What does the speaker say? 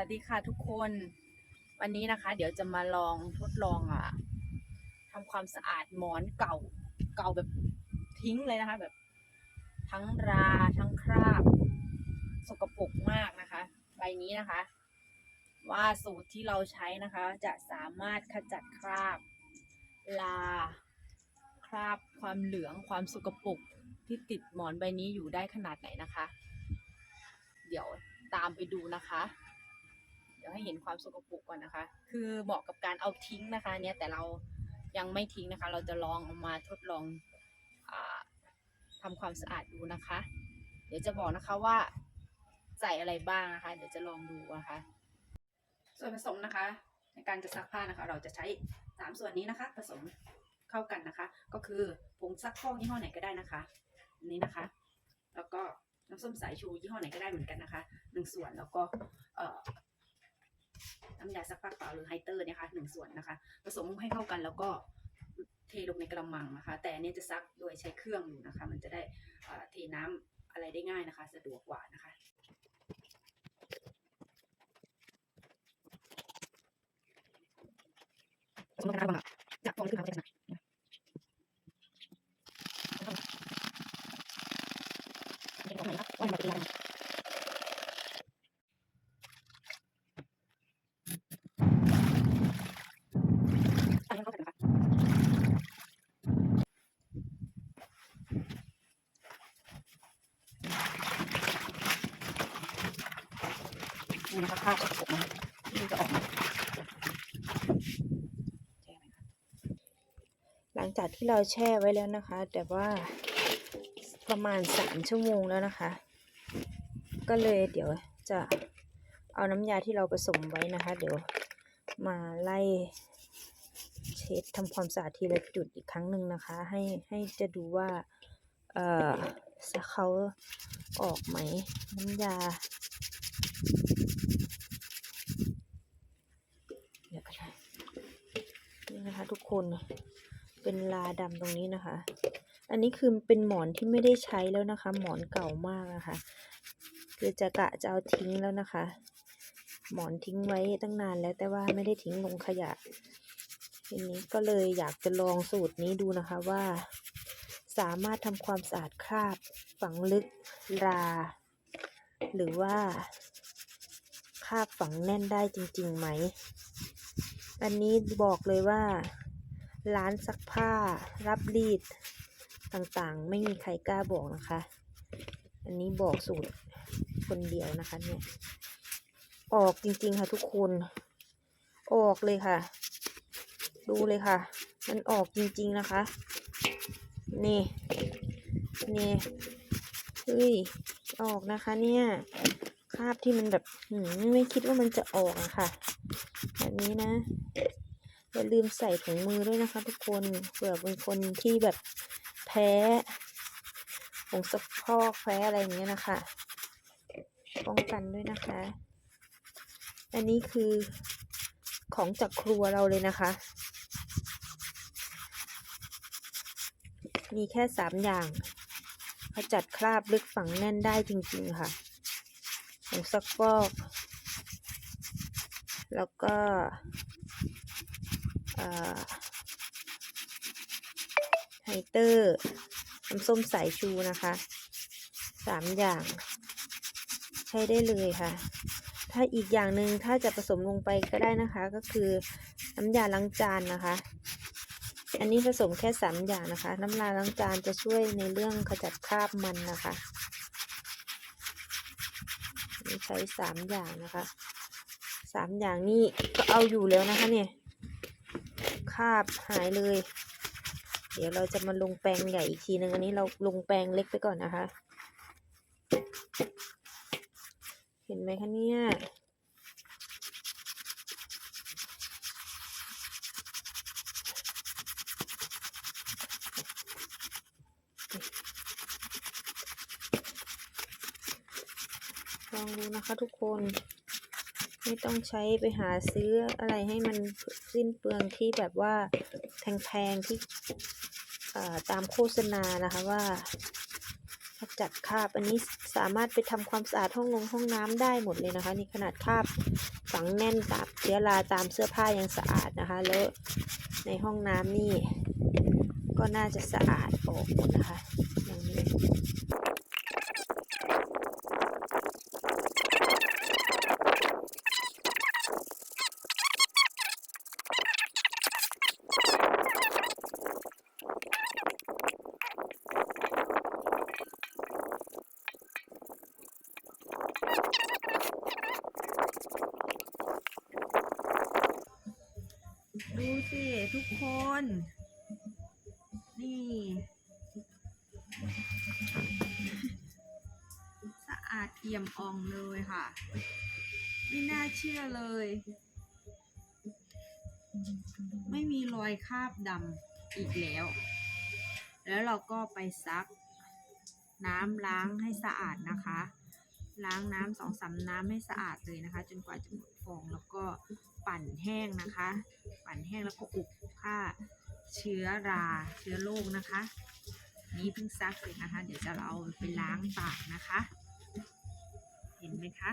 วัสดีค่ะทุกคน วันนี้นะคะ เดี๋ยวจะมาลองทดลองอะทำความสะอาดหมอนเก่า เก่าแบบทิ้งเลยนะคะ แบบ ทั้งราทั้งคราบ สกปรกมากนะคะ ใบนี้นะคะ ว่าสูตรที่เราใช้นะคะ จะสามารถขจัดคราบลา คราบความเหลืองความสกปรกที่ติดหมอนใบนี้อยู่ได้ขนาดไหนนะคะ เดี๋ยวตามไปดูนะคะ ดี๋ยวให้เห็นความสกปรกก่อนนะคะ คือเหมาะกับการเอาทิ้งนะคะ เนี่ยแต่เรายังไม่ทิ้งนะคะ เราจะลองเอามาทดลองอาทำความสะอาดดูนะคะ เดี๋ยวจะบอกนะคะว่าใส่อะไรบ้างนะคะ เดี๋ยวจะลองดูนะคะ ส่วนผสมนะคะ ในการจะซักผ้านะคะ เราจะใช้สามส่วนนี้นะคะ ผสมเข้ากันนะคะ ก็คือผงซักฟอกยี่ห้อไหนก็ได้นะคะอันนี้นะคะ แล้วก็น้ำส้มสายชูยี่ห้อไหนก็ได้เหมือนกันนะคะหนึ่งส่วนแล้วก็เน้ำยาซักผ้าเปล่าหรือไฮเตอร์เนี่ยค่ะหนึ่งส่วนนะคะ ผสมให้เข้ากันแล้วก็เทลงในกระมังนะคะ แต่อันนี้จะซักโดยใช้เครื่องอยู่นะคะ มันจะได้เอ่อเทน้ำอะไรได้ง่ายนะคะ สะดวกกว่านะคะผสมลงในกระมังอะจากฟองขึ้นมาก็จะชนะว่ามันเป็นยังไง ตั้งให้เข้ากันนะคะ นี่นะคะข้าวสกปรกนะที่จะออกมาแช่ไหมคะหลังจากที่เราแช่ไว้แล้วนะคะ แต่ว่าประมาณสามชั่วโมงแล้วนะคะ ก็เลยเดี๋ยวจะเอาน้ำยาที่เราผสมไว้นะคะ เดี๋ยวมาไล่เช็ดทำความสะอาดทีละจุดอีกครั้งหนึ่งนะคะ ให้ให้จะดูว่า เอ่อเขาออกไหมน้ำยาเดี๋ยวกันนะ นะคะทุกคนเป็นลาดำตรงนี้นะคะ อันนี้คือเป็นหมอนที่ไม่ได้ใช้แล้วนะคะ หมอนเก่ามากนะคะ คือจะกะจะเอาทิ้งแล้วนะคะ หมอนทิ้งไว้ตั้งนานแล้วแต่ว่าไม่ได้ทิ้งลงขยะทีนี้ก็เลยอยากจะลองสูตรนี้ดูนะคะว่า สามารถทำความสะอาดคราบฝังลึกรา หรือว่าคราบฝังแน่นได้จริงๆไหม อันนี้บอกเลยว่า ร้านซักผ้า รับรีดต่างๆ ไม่มีใครกล้าบอกนะคะ อันนี้บอกสูตรคนเดียวนะคะเนี่ย ออกจริงๆค่ะทุกคน ออกเลยค่ะ ดูเลยค่ะ มันออกจริงๆนะคะ นี่ นี่ เฮ้ย ออกนะคะเนี่ยคราบที่มันแบบหืมไม่คิดว่ามันจะออกอะค่ะ แบบนี้นะ อย่าลืมใส่ถุงมือด้วยนะคะ ทุกคนเผื่อเป็นคนที่แบบแพ้ผงซักฟอกแพ้อะไรอย่างเงี้ยนะคะป้องกันด้วยนะคะ อันนี้คือของจากครัวเราเลยนะคะ มีแค่สามอย่างขจัดคราบลึกฝังแน่นได้จริง ๆ ค่ะผงซักฟอก แล้วก็ ไฮเตอร์น้ำส้มสายชูนะคะสามอย่าง ใช้ได้เลยค่ะ ถ้าอีกอย่างหนึ่งถ้าจะผสมลงไปก็ได้นะคะ ก็คือน้ำยาล้างจานนะคะ อันนี้ผสมแค่สามอย่างนะคะ น้ำลาล้างจานจะช่วยในเรื่องขจัดคราบมันนะคะใช้สามอย่างนะคะสามอย่างนี้ก็เอาอยู่แล้วนะคะเนี่ย คาบหายเลย เดี๋ยวเราจะมาลงแปรงใหญ่อีกทีนึงอันนี้เราลงแปรงเล็กไปก่อนนะคะ เห็นไหมคะเนี่ยลองดูนะคะทุกคน ไม่ต้องใช้ไปหาซื้ออะไรให้มันสิ้นเปลืองที่แบบว่าแพงๆที่ตามโฆษณานะคะว่าจัดคาบอันนี้สามารถไปทำความสะอาดห้องลงห้องน้ำได้หมดเลยนะคะนี่ขนาดคาบฝังแน่นตามเชื้อราตามเสื้อผ้ายังสะอาดนะคะ แล้วในห้องน้ำนี่ก็น่าจะสะอาดออกหมดนะคะ อย่างนี้ ดูสิ ทุกคน นี่ สะอาดเอี่ยมอ่องเลยค่ะ ไม่น่าเชื่อเลย ไม่มีรอยคราบดำอีกแล้ว แล้วเราก็ไปซักน้ำล้างให้สะอาดนะคะ ล้างน้ำสองสามน้ำให้สะอาดเลยนะคะ จนกว่าจะหมดฟองแล้วก็ปั่นแห้งนะคะ ปั่นแห้งแล้วก็อบฆ่าเชื้อราเชื้อโรคนะคะ นี้เพิ่งซักเลยนะคะ เดี๋ยวจะเราเอาไปล้างปากนะคะ เห็นไหมคะ